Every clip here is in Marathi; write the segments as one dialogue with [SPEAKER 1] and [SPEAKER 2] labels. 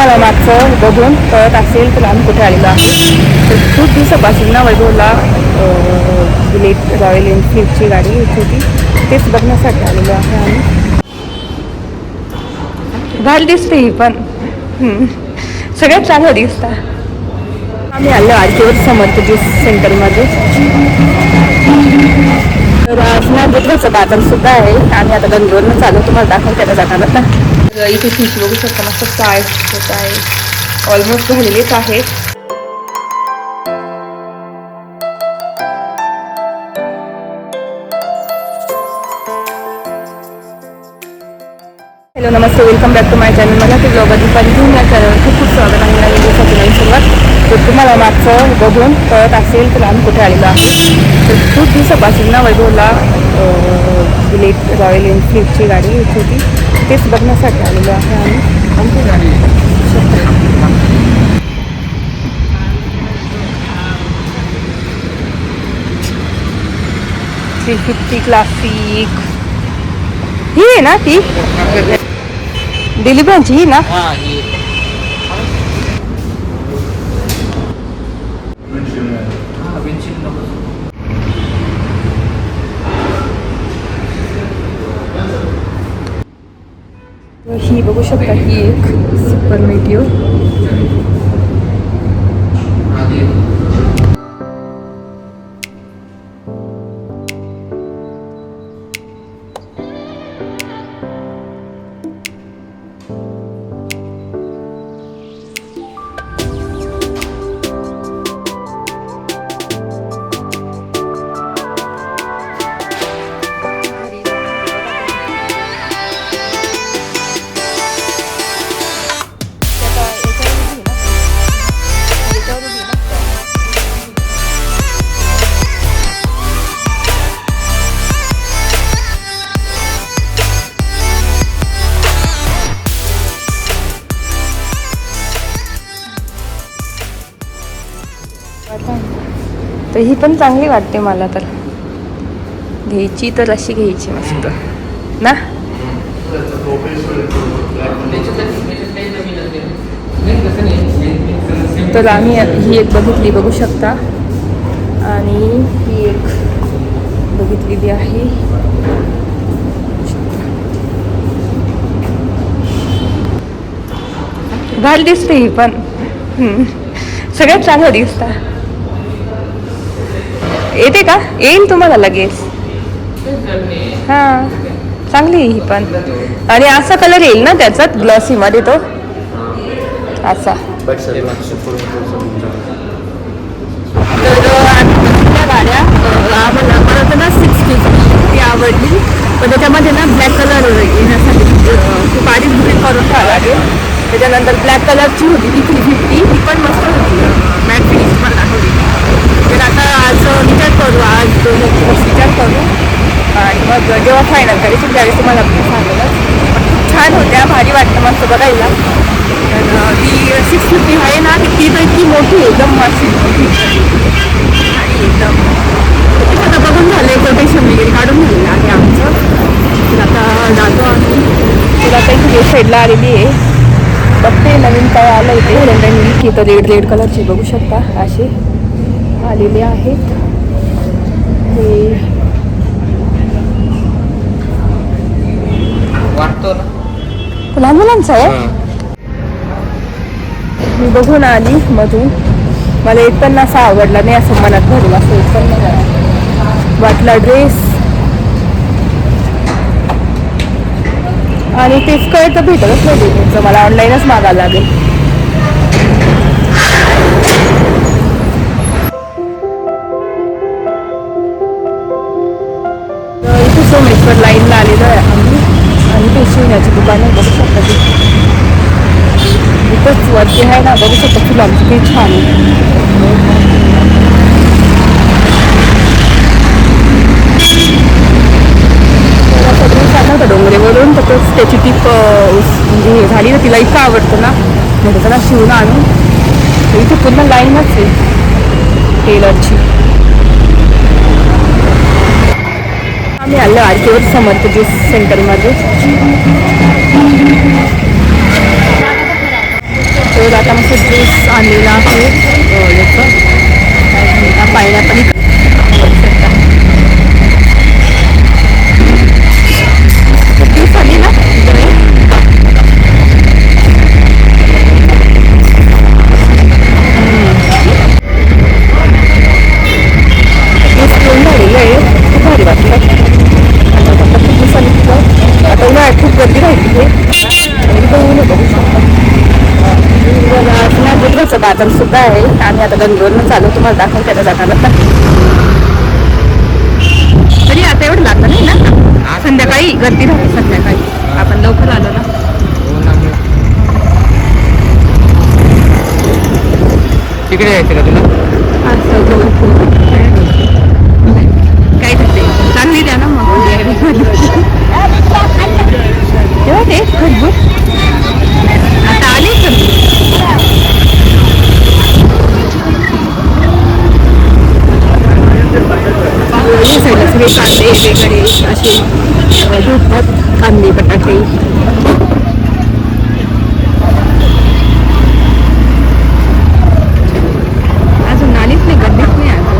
[SPEAKER 1] तुम्हाला मागचं बघून कळत असेल तर आम्ही कुठे आलेलो आहे तर खूप दिवसापासून ना वैभवला बुलेट रॉयल एनफील्डची गाडी घ्यायची होती. तेच बघण्यासाठी आलेलो आहे आम्ही. भारी दिसते ही पण. सगळ्यात चांगलं दिसतं. आम्ही आलो आरतीवर समर्थ ज्यूस सेंटरमध्ये. तर आज ना बुधवारचं बाजार सुद्धा आहे. आम्ही आता गंगेवरनं चालू तुम्हाला दाखवते आता जाताना आता तर इथे फिश बघू शकता मस्त फ्राय होत आहे ऑलमोस्ट झालेलेच आहे hello Namaste welcome back to my channel मला ते ब्लॉग दीपाली घेऊन या चॅनल खूप खूप स्वागत आहे नवीन दिवसाची नवीन सुरुवात. तर तुम्हाला मागचं बघून कळत असेल तर आम्ही कुठे आलेलो आहे तर खूप दिवसापासून ना वैभवला बुलेट रॉयल एनफील्डची गाडी होती. तेच बघण्यासाठी आलेलो आहे आम्ही. थ्री फिफ्टी क्लासिक ही आहे ना ती? डिलिव्हरची ही. ना? ही बघू शकता ही एक सुपर मेटिओ तर ही पण चांगली वाटते मला तर. घ्यायची तर अशी घ्यायची मस्त. ना? तर आम्ही ही एक बघितली बघू शकता. आणि ही एक बघितलेली आहे. भारी दिसते ही पण. सगळ्यात चांगलं दिसतं. येते का? येईल तुम्हाला लगेच. हां चांगली आहे ही पण. आणि असा कलर येईल ना त्याच्यात ग्लॉसीमध्ये तो? असा. गाड्या अं, आम्हाला मला तर ना सिक्स फिफ्टी ती आवडली. पण त्याच्यामध्ये ना ब्लॅक कलर येण्यासाठी खूप आधीच बुकिंग करून ठेवा लागेल. त्याच्यानंतर ब्लॅक कलरची होती ती थ्री फिफ्टी ती पण मस्त होती. मॅट फिनिश पण दाखवली. तर आता आज करू आज दोन दिवस विचार करू. आणि मग जेव्हा फायनल करायची त्यावेळेस तुम्हाला सांगेलच. खूप छान होत्या भारी वाटतं मस्त बघायला. तर ती सिक्स फिफ्टी आहे ना ती तर इतकी मोठी एकदम अशी आणि एकदम आता बघून झालं कोटेशन वगैरे काढून झालेलं आहे आमचं. तर आता जातो आम्ही. तर आता इथे साईडला आलेली आहे. बघते नवीन काय आलं इथे की तर रेड रेड कलरची बघू शकता असे आलेले आहेत. हे
[SPEAKER 2] वाटतो ना.
[SPEAKER 1] लहान मुलांचं आहे? मी बघून आली मधून. मला एक पण असा आवडला नाही असं मनात भरून असं एक पण नाही. वाटला ड्रेस आणि तेच काय तर भेटतच नाही तुमचं मला ऑनलाईनच मागायला लागेल. आणि ते दुकान आहे बघू शकता ती इथंच वरती आहे ना बघू शकता फुलांची किती छान आहे डोंगरेवरून तर तोच त्याची टीप म्हणजे हे झाली ना तिला इतकं आवडतं ना म्हणजे त्याला शिवून आणून इथे पूर्ण लाईनच आहे टेलरची मी आलो आरतीवर समर्थ ज्यूस सेंटरमध्ये आता मस्त ज्यूस आणलेला आहे. अं, याचं. गर्दी राहिली आहे एकदम ऊन होतं बाजार सुद्धा आहे आणि आता गंगेवरनं चालू तुम्हाला दाखवून त्याला जाताना आता. तरी आता एवढं लागलं नाही ना संध्याकाळी गर्दी राहते संध्याकाळी आपण लवकर आलो ना
[SPEAKER 2] तिकडे यायचं का तुला
[SPEAKER 1] काय चांगली द्या ना मग तेव्हा ते खरबूज आता सगळे कांदे वेगळे असे दूध भेटतात कांदे बटाटे अजून नालीच नाही गर्दीच नाही अजून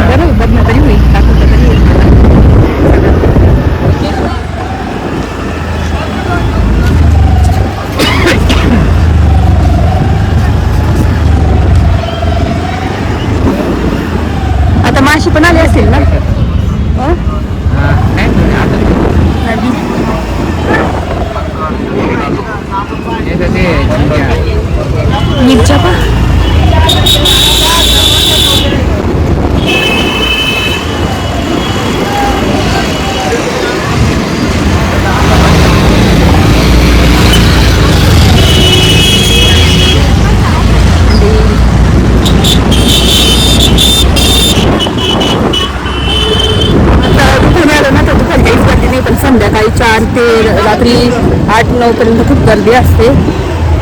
[SPEAKER 1] बरं बघणं तरी होईल दाखवलं तरी होईल माशी पण आली असेल ना. मिरच्या पण आता दुपारी मिळालं ना तर दुपारी काहीच गर्दी नाही पण चार ते रात्री आठ नऊ पर्यंत खूप गर्दी असते.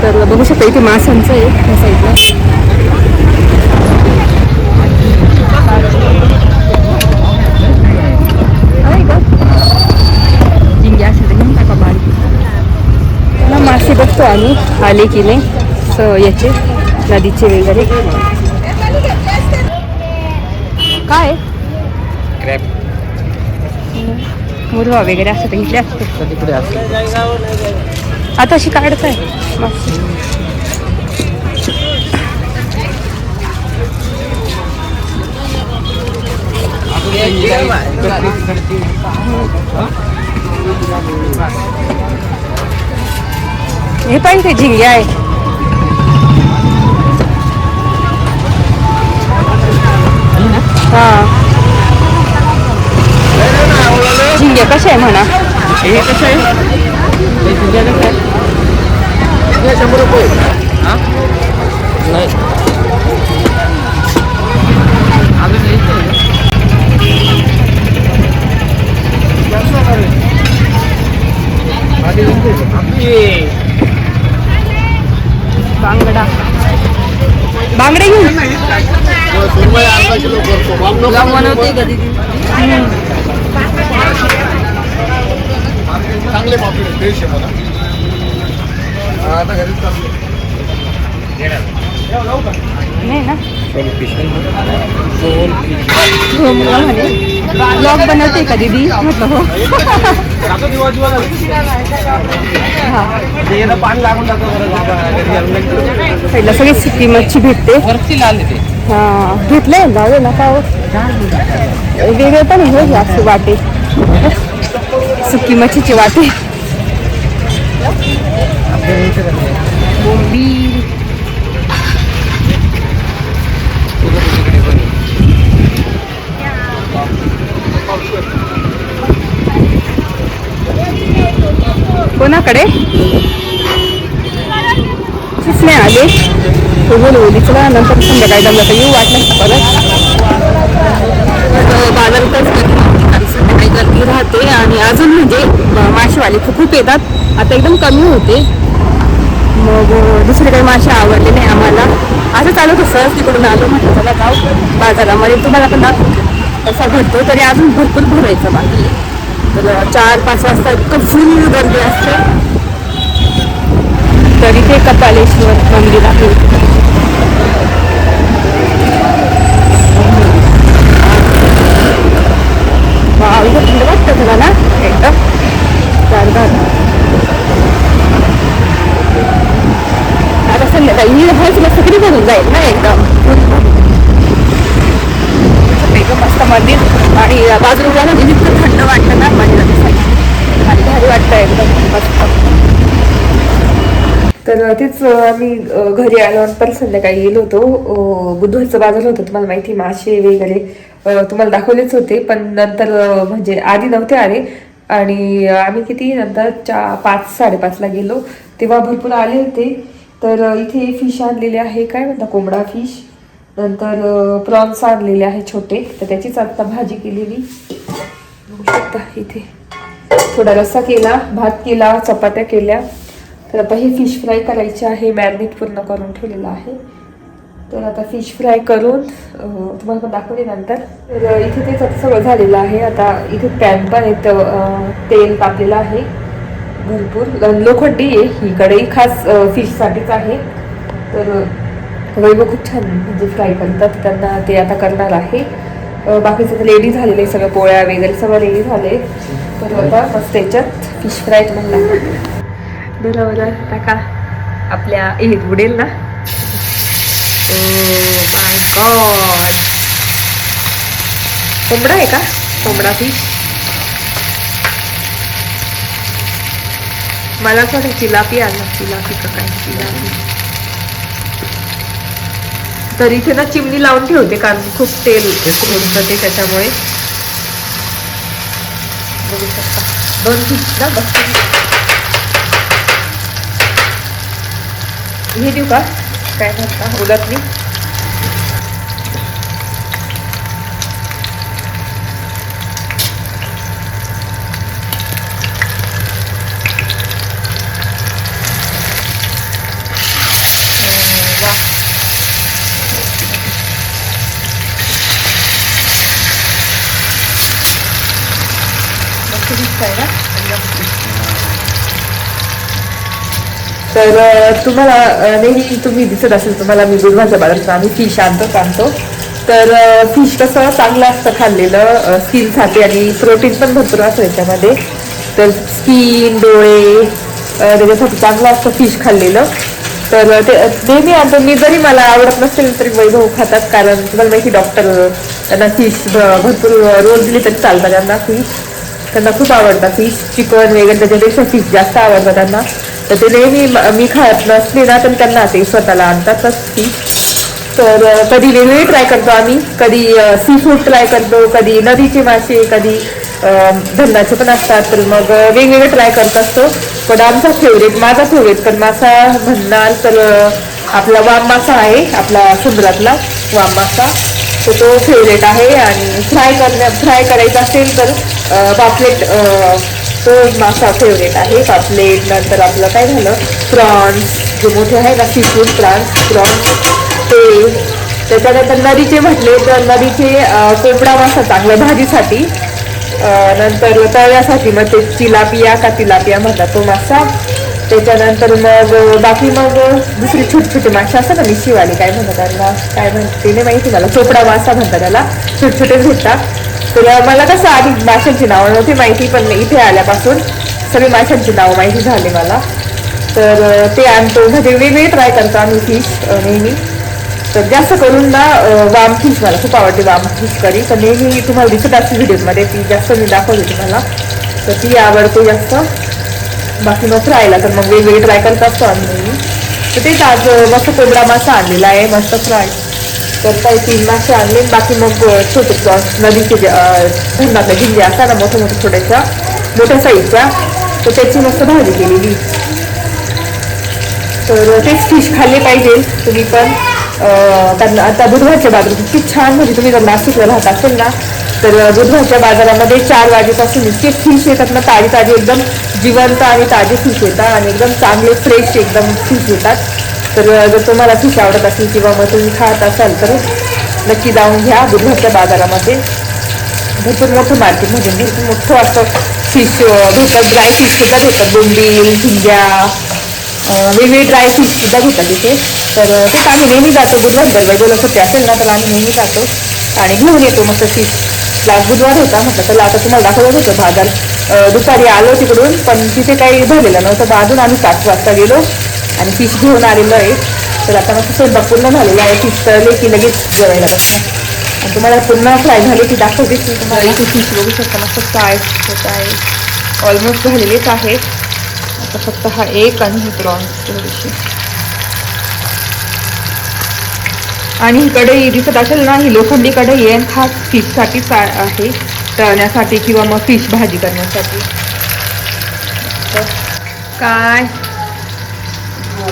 [SPEAKER 1] तर बघू शकता इथे माशांचं आहे या साईडला. मासे बघतो आम्ही. आले की नाही? स याचे नदीचे वगैरे. काय? मुरवा वगैरे असं तर इथले असते.
[SPEAKER 2] तिकडे असं
[SPEAKER 1] आता अशी काढताय. हे पाहिजे झिंगे आहे. हा झिंगे कसे आहे म्हणा?
[SPEAKER 2] हे कसं आहे? शंभर रुपये. हा?
[SPEAKER 1] बांगडा. बांगडे घेऊ
[SPEAKER 2] तुला बनवते का दीदी?
[SPEAKER 3] चांगले पापलेट फ्रेश आहे मला. आता घरीच चाललो.
[SPEAKER 1] नाही ना?
[SPEAKER 2] सोल फिश
[SPEAKER 1] हो मुलगा म्हणे. ब्लॉग बनवते का दीदी? म्हटलं हो.
[SPEAKER 3] आता दिवा दिवा
[SPEAKER 1] हा.
[SPEAKER 3] पाणी लागून जातं बरं बाबा घरी आणून लागतं.
[SPEAKER 1] साईडला सगळी सुकी मच्छी भेटते.
[SPEAKER 2] वरती लाल ते.
[SPEAKER 1] हा घेतले जाऊ ना का हो? वेगळे पण हे घ्या असे वाटे सुकी मच्छीचे वाटे. कोणाकडे? सुचणे आले तो बोल ओलीचला नंतर संध्याकाळी जमलं तर येऊ वाटलं परत? बाजारातच गर्दी राहते आणि अजून म्हणजे मासेवाले खूप खूप येतात. आता एकदम कमी होते. मग दुसरीकडे दुसरे काही मासे आवडले नाही आम्हाला. असं चालत असं तिकडून आलो म्हटलं चला जाऊ बाजारामध्ये. तुम्हाला पण दाखवतो. तसा भेटतो तरी अजून भरपूर भरायचं बाकी. तर चार पाच वाजता इतकं फुल गर्दी असते. तरी ते कपालेश्वर मंदिर
[SPEAKER 4] आहे वाव, इथं थंड वाटतं तुला ना एकदम गारगार. आता संध्याकाळी ही हॉल मस्त किती भरून जाईल ना एकदम एकदम मस्त मंदिर. आणि बाजूला ना इतकं थंड वाटतं ना मंदिरात. आणि भारी वाटतं एकदम. मस्त. तर तेच आम्ही घरी आल्यानंतर संध्याकाळी गेलो होतो. अं, बुधवारचं बाजार होतं तुम्हाला माहिती मासे वगैरे. तुम्हाला दाखवलेच होते पण नंतर म्हणजे आधी नव्हते आले. आणि आम्ही किती नंतर चा पाच साडेपाचला गेलो. तेव्हा भरपूर आले होते. तर इथे फिश आणलेले आहे काय म्हणता कोंबडा फिश नंतर प्रॉन्स आणलेले आहे छोटे. तर त्याचीच आता भाजी केलेली बघू शकता इथे. थोडा रस्सा केला भात केला चपात्या केल्या. तर आता हे फिश फ्राय करायचे आहे मॅरिनेट पूर्ण करून ठेवलेलं आहे. तर आता फिश फ्राय करून तुम्हाला पण दाखवते नंतर. तर इथे तेच सगळं झालेलं आहे. आता इथे पॅन पण आहेत तेल तापलेलं आहे. भरपूर. लोखंडी आहे. ही कढई खास फिशसाठीच आहे. तर वैभव खूप छान म्हणजे फ्राय करतात. त्यांना ते आता करणार आहे. बाकीचं तर रेडी झालेलं आहे. सगळं पोळ्या वगैरे सगळं रेडी झाले. तर आता मस्त त्याच्यात फिश फ्राय तुम्हाला दाखवते. बरोबर. टाका आपल्या ए उडेल ना? ओ माय गॉड कोंबडा आहे का? कोंबडा फिश मला असं वाटतं चिलापी आला चिलापी का काय चिलापी तर इथे ना चिमणी लावून ठेवते कारण खूप तेल सोडतं ते त्याच्यामुळे. बघू शकता. दोन फिश ना बघ हे देऊ का? काय म्हणता? उलटली मस्त दिसतंय ना तर तुम्हाला नेहमी तुम्ही दिसत असेल तुम्हाला मी बुधवारच्या बाजारात आम्ही फिश आणतो आणतो तर फिश कसं चांगलं असतं खाल्लेलं स्किनसाठी आणि प्रोटीन पण भरपूर असतं याच्यामध्ये तर स्किन डोळे त्याच्यासाठी चांगलं असतं फिश खाल्लेलं. तर ते नेहमी आणतो. मी जरी मला आवडत नसेल तरी वैभव खातात कारण तुम्हाला माहिती डॉक्टर त्यांना फिश भरपूर रोज दिली तरी चालतात त्यांना फिश त्यांना खूप आवडतात फिश चिकन वगैरे त्याच्यापेक्षा फिश जास्त आवडतं त्यांना. तर ते नेहमी मी खात नसली ना तर त्यांना ते स्वतःला आणतातच ती तर कधी वेगळे ट्राय करतो आम्ही. कधी सी फूड ट्राय करतो कधी नदीचे मासे कधी धंदाचे पण असतात. तर मग वेगवेगळे ट्राय करत असतो. पण आमचा फेवरेट माझा फेवरेट पण मासा म्हणणार तर आपला वाम मासा आहे आपला समुद्रातला वाम मासा. तर तो फेवरेट आहे. आणि फ्राय करण्या फ्राय करायचा असेल तर पापलेट तो मासा फेवरेट आहे. पापलेट नंतर आपलं काय झालं? प्रॉन्स जे मोठे आहे ना सी फूड प्रॉन्स प्रॉन्स ते. त्याच्यानंतर नदीचे म्हटले तर नदीचे कोपडा कोंबडा मासा चांगला भाजीसाठी. नंतर तळ्यासाठी मग ते चिलापिया का तिलापिया म्हणतात तो मासा. त्याच्यानंतर मग बाकी मग दुसरे छोटे छोटे मासे असतात ना मी शिवाले काय म्हणतात त्यांना? काय म्हणते नाही माहिती मला. चोपडा मासा म्हणतात त्याला. छोटे छोटे भेटतात. तर मला कसं आधी माशांची नावं नव्हती माहिती पण इथे आल्यापासून सगळी माशांची नावं माहिती झाली मला. तर ते आणतो. म्हणजे वेगवेगळे ट्राय करतो आम्ही फिश नेहमी. तर जास्त करून ना वाम फिश मला खूप आवडते वाम फिश करी. तर नेहमी तुम्हाला दिसत असते व्हिडिओमध्ये ती जास्त मी दाखवते तुम्हाला. तर ती आवडते जास्त. बाकी मग फ्रायला तर मग वेगवेगळे ट्राय करत असतो आम्ही नेहमी. तर तेच आज मस्त कोंबडा मासा आणलेला आहे मस्त फ्राय. तर काही तीन मासे आणले बाकी मग छोटे प्रॉन्स नदीचे जे, अ, धरणातल्या असतात ना मोठ्या मोठ्या छोट्याच्या मोठ्या साईजच्या तर त्याची मस्त भाजी केलेली तर तेच फिश खाल्ले पाहिजे. तुम्ही पण त्यांना आता बुधवारच्या बाजारात इतकी छान म्हणजे तुम्ही जर नाशिकला राहत असेल ना तर बुधवारच्या बाजारामध्ये चार वाजेपासून इतके फिश येतात ना ताजी ताजी एकदम जिवंत आणि ताजे फिश येतात आणि एकदम चांगले फ्रेश एकदम फिश येतात. तर जर तुम्हाला फिश आवडत असेल किंवा मग तुम्ही खात असाल तर नक्की जाऊन घ्या बुधवारच्या बाजारामध्ये. भरपूर मोठं मार्केट म्हणजे भरपूर मोठं असं फिश भेटतात ड्राय फिशसुद्धा भेटतात. बोंबील झिंग्या वेगवेगळे ड्राय फिशसुद्धा भेटतात तिथे तर अं, आम्ही नेहमी जातो बुधवारी जर बोला सुट्टी असेल ना तर आम्ही नेहमी जातो आणि घेऊन येतो मस्त फिश लास्ट बुधवार होता म्हटलं तर आता तुम्हाला दाखवत होतं बाजार. दुपारी आलो तिकडून पण तिथे काही भरलेलं नव्हतं. अजून आम्ही सात वाजता गेलो. आणि फिश घेऊन आलेलो आहे. तर आता मस्त स्वयंपाक पूर्ण झालेला आहे. फिश तळले की लगेच जेवायला बसणार आणि तुम्हाला पुन्हा फ्राय झाली की दाखवते. की तुम्हाला इथे फिश बघू शकता. मस्त फ्राय होत आहे. ऑलमोस्ट झालेलेच आहे आता फक्त हा एक आणि हे प्रॉन्स थोडीशी. आणि ही कढई दिसत असेल ना ही लोखंडी कढई आहे. खास फिशसाठी आहे. तळण्यासाठी किंवा मग फिश भाजी करण्यासाठी. तर काय?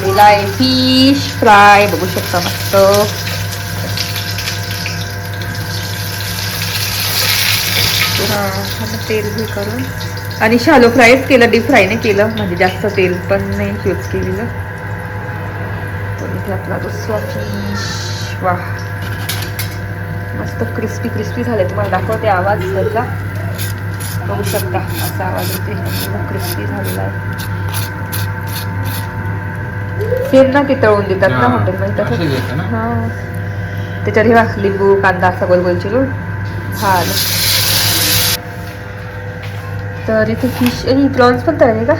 [SPEAKER 4] झालेला आहे फिश फ्राय बघू शकता मस्त तेल हे करून. आणि शालो फ्रायच केलं डीप फ्राय केलं. म्हणजे जास्त तेल पण नाही यूज केलेलं. तर इथे आपला दुसरा फिश वा मस्त क्रिस्पी क्रिस्पी झाले तुम्हाला दाखवते आवाज त्याचा बघू शकता असा आवाज येते क्रिस्पी झालेला आहे. सेम ना ते तळून देतात ना
[SPEAKER 1] हा,
[SPEAKER 4] हॉटेलमध्ये
[SPEAKER 1] ना?
[SPEAKER 4] हा. त्याच्यावर हे लिंबू कांदा असा गोल गोल चिरून झालं. तर इथे फिश ही प्रॉन्स पण तळले का?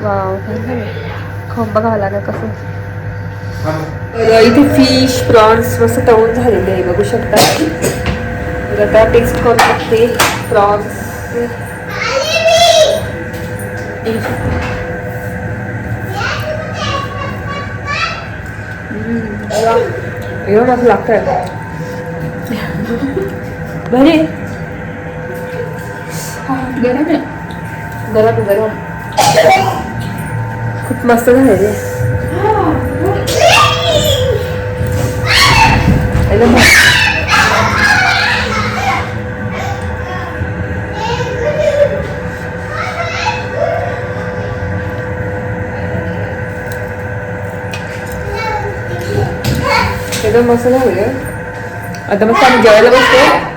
[SPEAKER 4] वाव खाऊन बघावं लागेल कसं तर इथे फिश प्रॉन्स मस्त तळून झालेले आहे बघू शकता. तर आता टेस्ट करू शकते. प्रॉन्स एवढं असं लागतंय. बरे? गरम आहे गरम. गरम खूप मस्त झालेले एकदम एकदम मस्त झालेलं आता मस्त आम्ही जेवायला बसतो